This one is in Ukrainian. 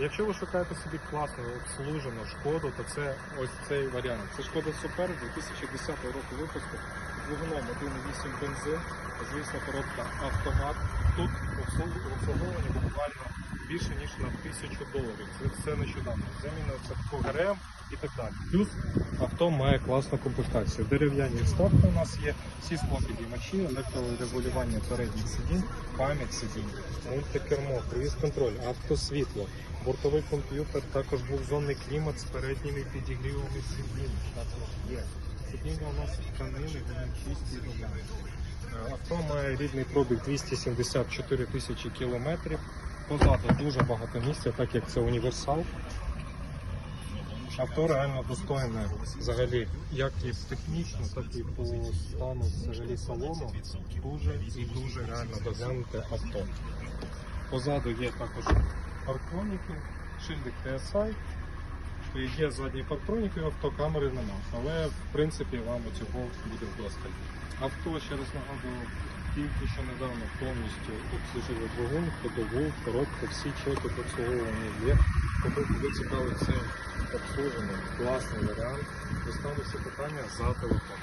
Якщо ви шукаєте собі класну обслужену шкоду, то це ось цей варіант. Це шкода Супер 2010 року випуску двигуном 1.8 бензин, звісно, коробка автомат. Тут обслуг- обслуговування буквально більше ніж на тисячу доларів. Це все нещодавно. По ГРМ і так далі. Плюс авто має класну комплектацію. Дерев'яні вставки у нас є, всі склопідіймачі, електрорегулювання передніх сидінь, пам'ять сидінь, мультикермо, круїз контроль, автосвітло, бортовий комп'ютер, також був зонний клімат з передніми підігрівами сидінь. Також є. Сидіння у нас тканини, вони чисті і Авто має рідний пробіг 274 тисячі кілометрів. Позаду дуже багато місця, так як це універсал. Авто реально достойне взагалі, як і технічно, так і по стану взагалі салону. Дуже і дуже реально доглянуте авто. Позаду є також парктроніки, шильдик TSI, є задні парктроніки, і автокамери нема. Але в принципі вам цього буде вдосталь. Авто, ще раз нагадую, тільки що недавно повністю обслужили двигун, ходову, коробку, всі чеки обслуговування є. Тому ви цікавить цим обслуженим, класний варіант. Доставлю питання за телефон.